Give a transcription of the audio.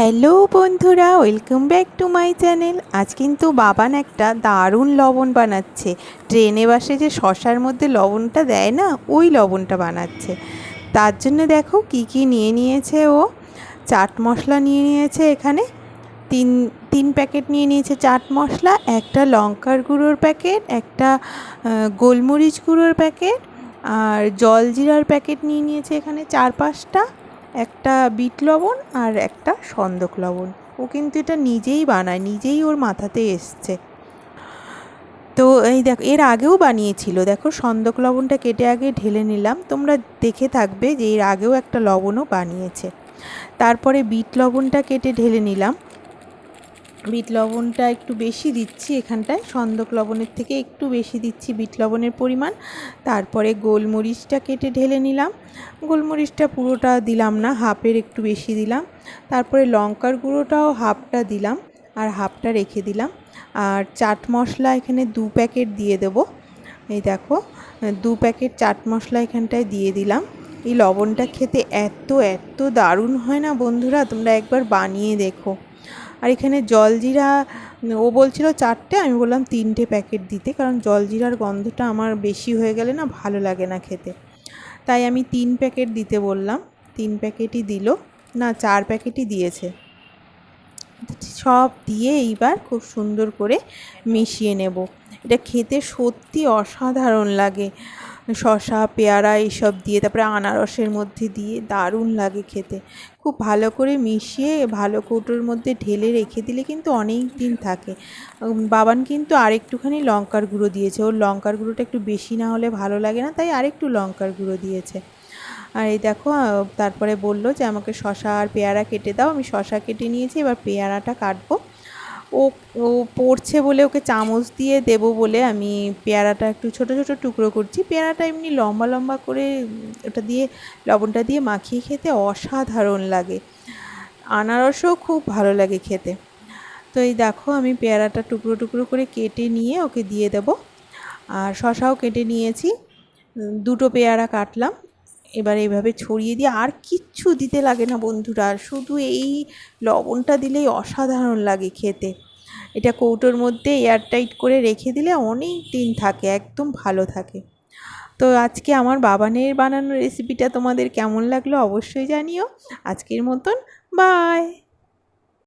Hello বন্ধুরা, welcome back to my channel. আজ কিন্তু বাবান একটা দারুণ লবণ বানাচ্ছে। ট্রেনে বাসে যে শশার মধ্যে লবণটা দেয় না, ওই লবণটা বানাচ্ছে। তার জন্য দেখো কি কি নিয়ে নিয়েছে ও। চাট মশলা নিয়ে নিয়েছে এখানে। তিন তিন প্যাকেট নিয়ে নিয়েছে চাট মশলা, একটা লঙ্কার গুঁড়োর প্যাকেট, একটা গোলমরিচ গুঁড়োর প্যাকেট, আর জলজিরার প্যাকেট নিয়ে নিয়েছে এখানে চার পাঁচটা। একটা বিট লবণ আর একটা সন্দক লবণ। ও কিন্তু এটা নিজেই বানায়, নিজেই ওর মাথাতে এসছে। তো এই দেখো, এর আগেও বানিয়েছিল। দেখো, সন্দক লবণটা কেটে আগে ঢেলে নিলাম। তোমরা দেখে থাকবে যে এর আগেও একটা লবণও বানিয়েছে। তারপরে বিট লবণটা কেটে ঢেলে নিলাম। বিট লবণটা একটু বেশি দিচ্ছি এখানটায়। সন্দক লবণের থেকে একটু বেশি দিচ্ছি বিট লবণের পরিমাণ। তারপরে গোলমরিচটা কেটে ঢেলে নিলাম। গোলমরিচটা পুরোটা দিলাম না, হাফের একটু বেশি দিলাম। তারপরে লঙ্কার গুঁড়োটাও হাফটা দিলাম আর হাফটা রেখে দিলাম। আর চাট মশলা এখানে দু প্যাকেট দিয়ে দেবো। এই দেখো, দু প্যাকেট চাট মশলা এখানটায় দিয়ে দিলাম। এই লবণটা খেতে এত এত দারুণ হয় না বন্ধুরা? তোমরা একবার বানিয়ে দেখো। আর এখানে জলজিরা, ও বলছিল চারটে, আমি বললাম তিনটে প্যাকেট দিতে, কারণ জলজিরার গন্ধটা আমার বেশি হয়ে গেলে না ভালো লাগে না খেতে। তাই আমি তিন প্যাকেট দিতে বললাম, তিন প্যাকেটই দিল, না চার প্যাকেটই দিয়েছে। সব দিয়ে এইবার খুব সুন্দর করে মিশিয়ে নেব। এটা খেতে সত্যি অসাধারণ লাগে। শশা পেয়ারা এইসব দিয়ে, তারপরে আনারসের মধ্যে দিয়ে দারুণ লাগে খেতে। খুব ভালো করে মিশিয়ে, ভালো কৌটোর মধ্যে ঢেলে রেখে দিলে কিন্তু অনেক দিন থাকে। বাবান কিন্তু আরেকটুখানি লঙ্কার গুঁড়ো দিয়েছে। ওর লঙ্কার গুঁড়োটা একটু বেশি না হলে ভালো লাগে না, তাই আরেকটু লঙ্কার গুঁড়ো দিয়েছে। আর এই দেখো তারপরে বলল যে, আমাকে শশা আর পেয়ারা কেটে দাও, আমি শশা কেটে নিয়েছি, এবার পেয়ারাটা কাটবো। ও ও পড়ছে বলে ওকে চামচ দিয়ে দেবো বলে আমি পেয়ারাটা একটু ছোট ছোট টুকরো করছি। পেয়ারাটা এমনি লম্বা লম্বা করে ওটা দিয়ে লবণটা দিয়ে মাখিয়ে খেতে অসাধারণ লাগে। আনারসও খুব ভালো লাগে খেতে। তো এই দেখো আমি পেয়ারাটা টুকরো টুকরো করে কেটে নিয়ে ওকে দিয়ে দেবো। আর শশাও কেটে নিয়েছি। দুটো পেয়ারা কাটলাম। এবার এইভাবে ছড়িয়ে দিয়ে আর কিচ্ছু দিতে লাগে না বন্ধুরা। শুধু এই লবণটা দিলেই অসাধারণ লাগে খেতে। এটা কৌটোর মধ্যে এয়ারটাইট করে রেখে দিলে অনেক দিন থাকে, একদম ভালো থাকে। তো আজকে আমার বাবানের বানানো রেসিপিটা তোমাদের কেমন লাগল অবশ্যই জানিও। আজকের মতন বাই